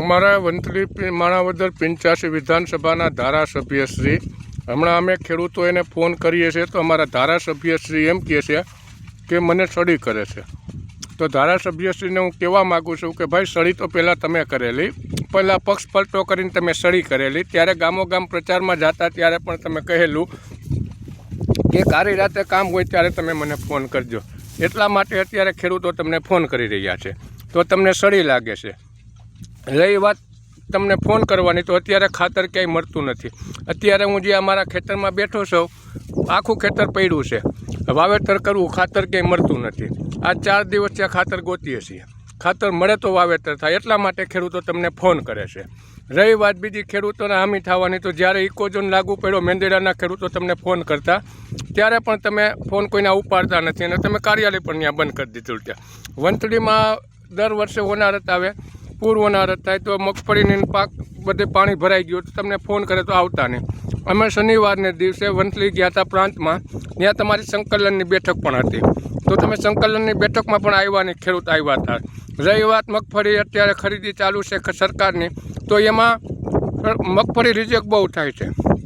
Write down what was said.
અમારા વંથલી માણાવદર પંચ્યાસી વિધાનસભાના ધારાસભ્યશ્રી હમણાં અમે ખેડૂતો એને ફોન કરીએ છીએ તો અમારા ધારાસભ્યશ્રી એમ કહે છે કે મને સડી કરે છે. તો ધારાસભ્યશ્રીને હું કહેવા માગું છું કે ભાઈ સડી તો પહેલાં તમે કરેલી, પહેલાં પક્ષ પલટો કરીને તમે સડી કરેલી, ત્યારે ગામો ગામ પ્રચારમાં જતા ત્યારે પણ તમે કહેલું કે કારી રાતે કામ હોય ત્યારે તમે મને ફોન કરજો. એટલા માટે અત્યારે ખેડૂતો તમને ફોન કરી રહ્યા છે. તો તમને સળી લાગે છે. રહી વાત તમને ફોન કરવાની તો અત્યારે ખાતર ક્યાંય મળતું નથી. અત્યારે હું જે અમારા ખેતરમાં બેઠો છું, આખું ખેતર પડ્યું છે. વાવેતર કરવું, ખાતર ક્યાંય મળતું નથી. આ ચાર દિવસ ત્યાં ખાતર ગોતીએ છીએ. ખાતર મળે તો વાવેતર થાય, એટલા માટે ખેડૂતો તમને ફોન કરે છે. રહી વાત બીજી, ખેડૂતોને હામી થવાની તો જ્યારે ઇકોઝોન લાગુ પડ્યો, મેંદેડાના ખેડૂતો તમને ફોન કરતા, ત્યારે પણ તમે ફોન કોઈને ઉપાડતા નથી અને તમે કાર્યાલય પણ ત્યાં બંધ કરી દીધું ત્યાં. વંથલીમાં દર વર્ષે હોનારત આવે પૂર હોનારત થાય તો મગફળીની પાક બધે પાણી ભરાઈ ગયું તો તમને ફોન કરે તો આવતા નહીં. અમે શનિવારને દિવસે વંથલી ગયા હતા પ્રાંતમાં. ત્યાં તમારી સંકલનની બેઠક પણ હતી. તો તમે સંકલનની બેઠકમાં પણ આવ્યા નહીં, ખેડૂત આવ્યા હતા. રહી વાત મગફળી અત્યારે ખરીદી ચાલુ છે સરકારની, તો એમાં મગફળી રિજેક્ટ બહુ થાય છે.